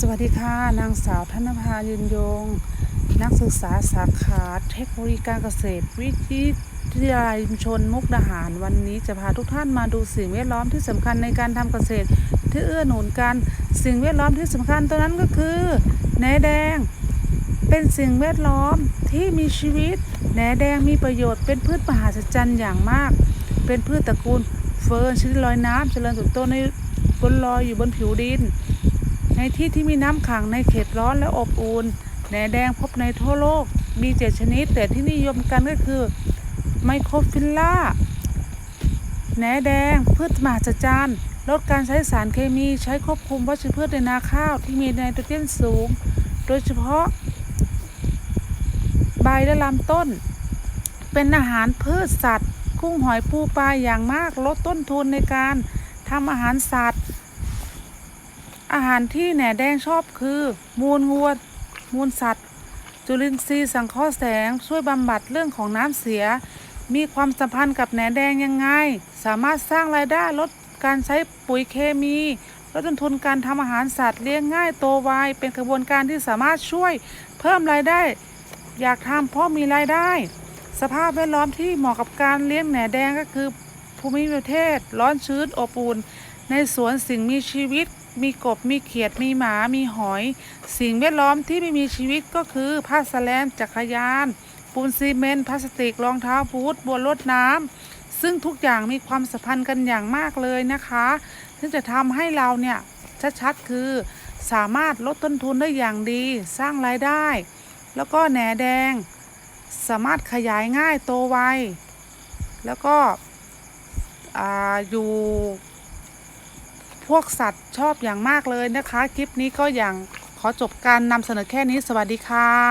สวัสดีค่ะ นางสาวธนภายืนยง นักศึกษาสาขาเทคโนโลยีการเกษตร วิทยาลัยชนมุกดาหาร วันนี้จะพาทุกท่านมาดูสิ่งแวดล้อมที่สำคัญในการทำเกษตร ที่เอื้อหนุนกันสิ่งแวดล้อมที่สำคัญตัวนั้นก็คือแหนแดง เป็นสิ่งแวดล้อมที่มีชีวิตแหนแดงมีประโยชน์เป็นพืชมหัศจรรย์อย่างมาก เป็นพืชตระกูลเฟิร์นชนิดลอยน้ำเจริญเติบโตในบนลอยอยู่บนผิวดิน ในที่ที่มีน้ำขังในเขตร้อนและอบอุ่นแหนแดงพบในทั่วโลกมีเจ็ดชนิด แต่ที่นิยมกันก็คือไมโครฟิลล่าแหนแดงพืชมหัศจรรย์ลดการใช้สารเคมีใช้ควบคุมวัชพืชในนาข้าวที่มีไนโตรเจนสูง โดยเฉพาะ ใบและลำต้น เป็นอาหารพืชสัตว์ กุ้งหอยปูปลาอย่างมากลดต้นทุนในการทำอาหารสัตว์ อาหารที่แหน่แดงชอบคือมูลวัวมูลสัตว์ จุลินทรีย์สังเคราะห์แสง ช่วยบำบัดเรื่องของน้ำเสีย มีความสัมพันธ์กับแหนแดงยังไง สามารถสร้างรายได้ลดการใช้ปุ๋ยเคมีลดต้นทุนการทำอาหารสัตว์เลี้ยงง่ายโตไวเป็นกระบวนการที่สามารถช่วยเพิ่มรายได้ อยากทำเพราะมีรายได้ สภาพแวดล้อมที่เหมาะกับการเลี้ยงแหนแดงก็คือภูมิประเทศ ร้อนชื้นอบอุ่นในสวนสิ่งมีชีวิต มีกบมีเขียดมีหมามีหอย สิ่งแวดล้อมที่ไม่มีชีวิตก็คือผ้าสแลมจักรยาน ปูนซีเมนต์พลาสติกรองเท้าบูทบัวรดน้ำซึ่งทุกอย่างมีความสัมพันธ์กันอย่างมากเลยนะคะซึ่งจะทำให้เราเนี่ยชัดๆคือ สามารถลดต้นทุนได้อย่างดี สร้างรายได้ แล้วก็แหนแดง สามารถขยายง่ายโตไวแล้วก็อาอยู่ พวกสัตว์ชอบอย่างมากเลยนะคะ คลิปนี้ก็อย่างขอจบการนำเสนอแค่นี้สวัสดีค่ะ